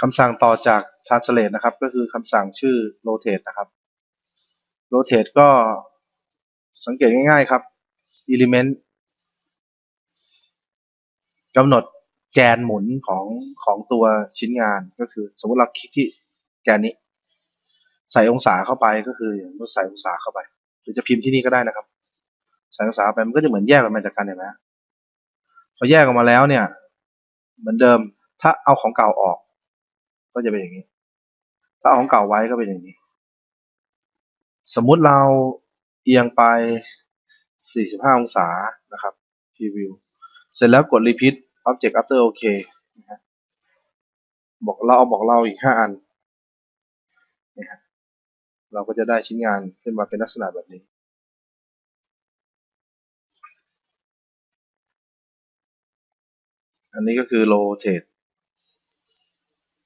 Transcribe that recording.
คำสั่งต่อจาก translate นะครับ ก็คือคำสั่งชื่อ rotate นะครับ rotate ก็สังเกตง่ายๆครับ element กำหนดแกนหมุนของของตัวชิ้นงานก็คือ สมมติเราคลิกที่แกนนี้ ใส่องศาเข้าไปก็คืออย่างเราใส่องศาเข้าไป หรือจะพิมพ์ที่นี่ก็ได้นะครับ ใส่องศาไปมันก็จะเหมือนแยกออกมาจากกันเห็นไหมพอแยกออกมาแล้วเนี่ย เหมือนเดิมถ้าเอาของเก่าออก ก็จะเป็นอย่างนี้ ถ้าเอาของเก่าไว้ก็เป็นอย่างนี้ สมมุติเราเอียงไป 45 องศานะครับ preview เสร็จแล้วกด repeat object after OK นะฮะบอกเราเอาบอกเราอีก 5 อันนะฮะเราก็จะได้ชิ้นงานขึ้นมาเป็นลักษณะแบบนี้อันนี้ก็คือ rotate